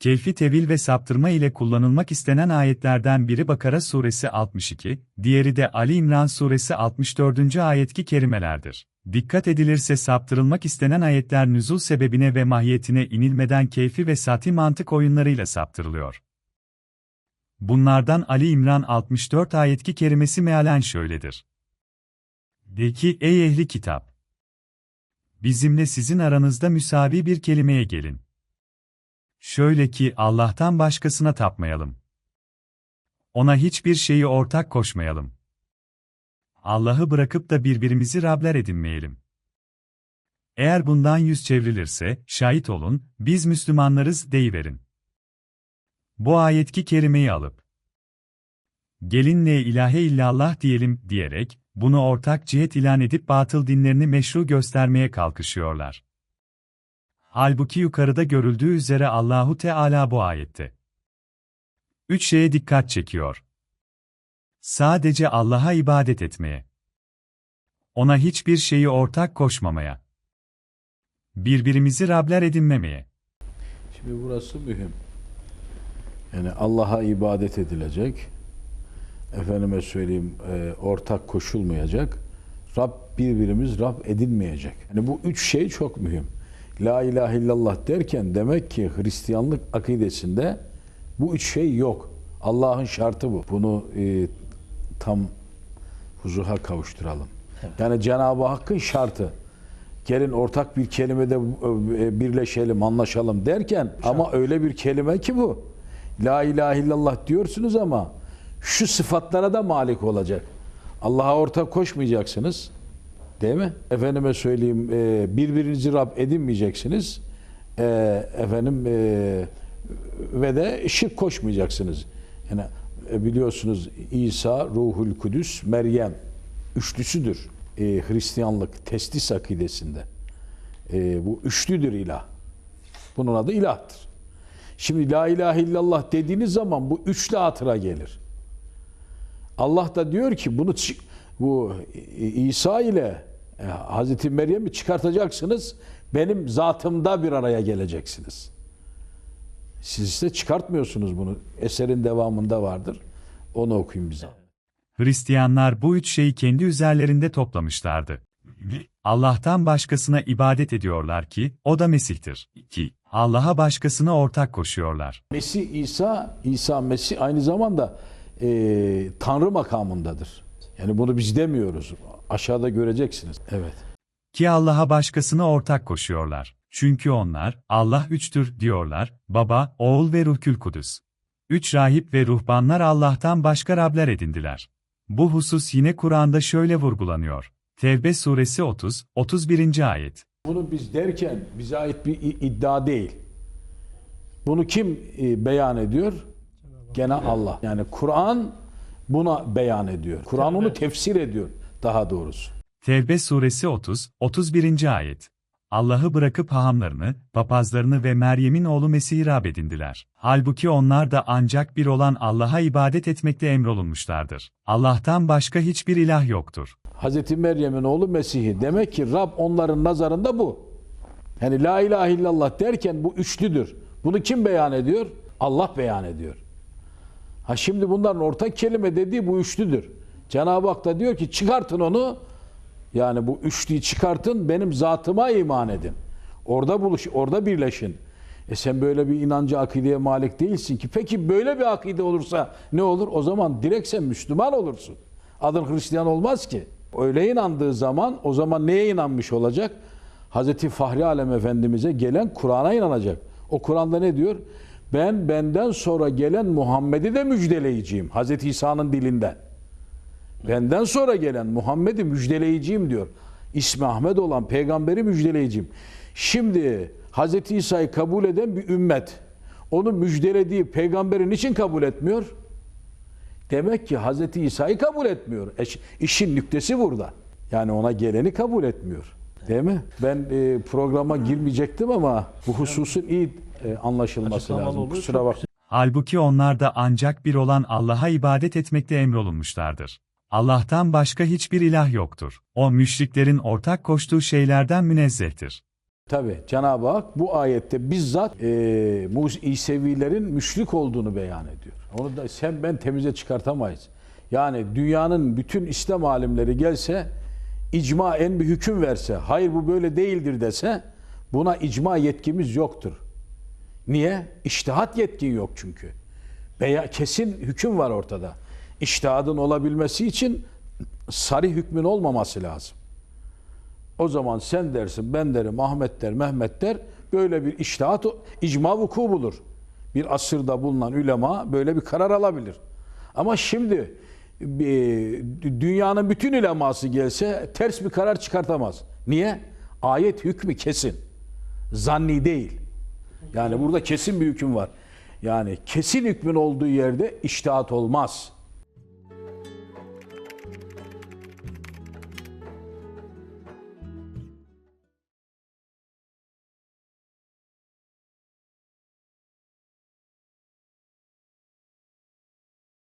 Keyfi tevil ve saptırma ile kullanılmak istenen ayetlerden biri Bakara suresi 62, diğeri de Ali İmran suresi 64. ayetki kerimelerdir. Dikkat edilirse saptırılmak istenen ayetler nüzul sebebine ve mahiyetine inilmeden keyfi ve sati mantık oyunlarıyla saptırılıyor. Bunlardan Ali İmran 64 ayetki kerimesi mealen şöyledir. De ki ey ehli kitap! Bizimle sizin aranızda müsavi bir kelimeye gelin. Şöyle ki Allah'tan başkasına tapmayalım. Ona hiçbir şeyi ortak koşmayalım. Allah'ı bırakıp da birbirimizi Rabler edinmeyelim. Eğer bundan yüz çevrilirse, şahit olun, biz Müslümanlarız deyiverin. Bu ayetki kerimeyi alıp, gelin ne ilahe illallah diyelim diyerek, bunu ortak cihet ilan edip batıl dinlerini meşru göstermeye kalkışıyorlar. Halbuki yukarıda görüldüğü üzere Allahu Teala bu ayette üç şeye dikkat çekiyor. Sadece Allah'a ibadet etmeye. Ona hiçbir şeyi ortak koşmamaya. Birbirimizi Rabler edinmemeye. Şimdi burası mühim. Yani Allah'a ibadet edilecek. Efendime söyleyeyim e, ortak koşulmayacak. Rab birbirimiz Rab edinmeyecek. Yani bu üç şey çok mühim. La ilahe illallah derken demek ki Hristiyanlık akidesinde bu üç şey yok. Allah'ın şartı bu. Bunu e, tam huzuha kavuşturalım. Yani Cenab-ı Hakk'ın şartı. Gelin ortak bir kelimede e, birleşelim, anlaşalım derken ama öyle bir kelime ki bu. La ilahe illallah diyorsunuz ama şu sıfatlara da malik olacak. Allah'a ortak koşmayacaksınız. Değil mi? Efendime söyleyeyim e, birbirinizi Rab edinmeyeceksiniz. E, efendim e, ve de şirk koşmayacaksınız. Yani e, biliyorsunuz İsa, Ruhul Kudüs, Meryem üçlüsüdür. E, Hristiyanlık testis akidesinde. E, bu üçlüdür ilah. Bunun adı ilahtır. Şimdi la ilahe illallah dediğiniz zaman bu üçlü hatıra gelir. Allah da diyor ki bunu bu İsa ile e, Hazreti Meryem'i çıkartacaksınız. Benim zatımda bir araya geleceksiniz. Siz ise çıkartmıyorsunuz bunu. Eserin devamında vardır. Onu okuyun bize. Hristiyanlar bu üç şeyi kendi üzerlerinde toplamışlardı. Allah'tan başkasına ibadet ediyorlar ki, o da Mesih'tir. 2. Allah'a başkasına ortak koşuyorlar. Mesih İsa, İsa Mesih aynı zamanda e, Tanrı makamındadır. Yani bunu biz demiyoruz. Aşağıda göreceksiniz. Evet. Ki Allah'a başkasına ortak koşuyorlar. Çünkü onlar, Allah üçtür diyorlar, Baba, Oğul ve Ruhkül Kudüs. Üç rahip ve ruhbanlar Allah'tan başka Rabler edindiler. Bu husus yine Kur'an'da şöyle vurgulanıyor. Tevbe suresi 30, 31. ayet. Bunu biz derken bize ait bir iddia değil. Bunu kim e, beyan ediyor? Gene Allah. Yani Kur'an buna beyan ediyor. Kur'an onu tefsir ediyor daha doğrusu. Tevbe suresi 30, 31. ayet. Allah'ı bırakıp hahamlarını, papazlarını ve Meryem'in oğlu Mesih'i Rab edindiler. Halbuki onlar da ancak bir olan Allah'a ibadet etmekte emrolunmuşlardır. Allah'tan başka hiçbir ilah yoktur. Hazreti Meryem'in oğlu Mesih'i. Demek ki Rab onların nazarında bu. Yani la ilahe illallah derken bu üçlüdür. Bunu kim beyan ediyor? Allah beyan ediyor. Ha şimdi bunların ortak kelime dediği bu üçlüdür. Cenab-ı Hak da diyor ki çıkartın onu. Yani bu üçlüyü çıkartın benim zatıma iman edin. Orada buluş, orada birleşin. E sen böyle bir inancı akideye malik değilsin ki. Peki böyle bir akide olursa ne olur? O zaman direkt sen Müslüman olursun. Adın Hristiyan olmaz ki. Öyle inandığı zaman o zaman neye inanmış olacak? Hazreti Fahri Alem Efendimiz'e gelen Kur'an'a inanacak. O Kur'an'da ne diyor? Ben benden sonra gelen Muhammed'i de müjdeleyeceğim. Hazreti İsa'nın dilinden. Benden sonra gelen Muhammed'i müjdeleyeceğim diyor. İsmi Ahmet olan peygamberi müjdeleyeceğim. Şimdi Hazreti İsa'yı kabul eden bir ümmet onu müjdelediği peygamberi niçin kabul etmiyor? Demek ki Hazreti İsa'yı kabul etmiyor. İşin nüktesi burada. Yani ona geleni kabul etmiyor. Değil mi? Ben e, programa girmeyecektim ama bu hususun iyi e, anlaşılması lazım. Kusura bakmayın. Halbuki onlar da ancak bir olan Allah'a ibadet etmekte emrolunmuşlardır. Allah'tan başka hiçbir ilah yoktur. O müşriklerin ortak koştuğu şeylerden münezzehtir. Tabi Cenab-ı Hak bu ayette bizzat e, Mus- İsevilerin müşrik olduğunu beyan ediyor. Onu da sen ben temize çıkartamayız. Yani dünyanın bütün İslam alimleri gelse icmaen bir hüküm verse, hayır bu böyle değildir dese buna icma yetkimiz yoktur. Niye? İçtihat yetkin yok çünkü. Veya kesin hüküm var ortada. İçtihadın olabilmesi için sarı hükmün olmaması lazım. O zaman sen dersin, ben derim, Ahmet der, Mehmet der. Böyle bir iştihat, icma vuku bulur. Bir asırda bulunan ulema böyle bir karar alabilir. Ama şimdi e, dünyanın bütün uleması gelse ters bir karar çıkartamaz. Niye? Ayet hükmü kesin. Zanni değil. Yani burada kesin bir hüküm var. Yani kesin hükmün olduğu yerde iştihat olmaz.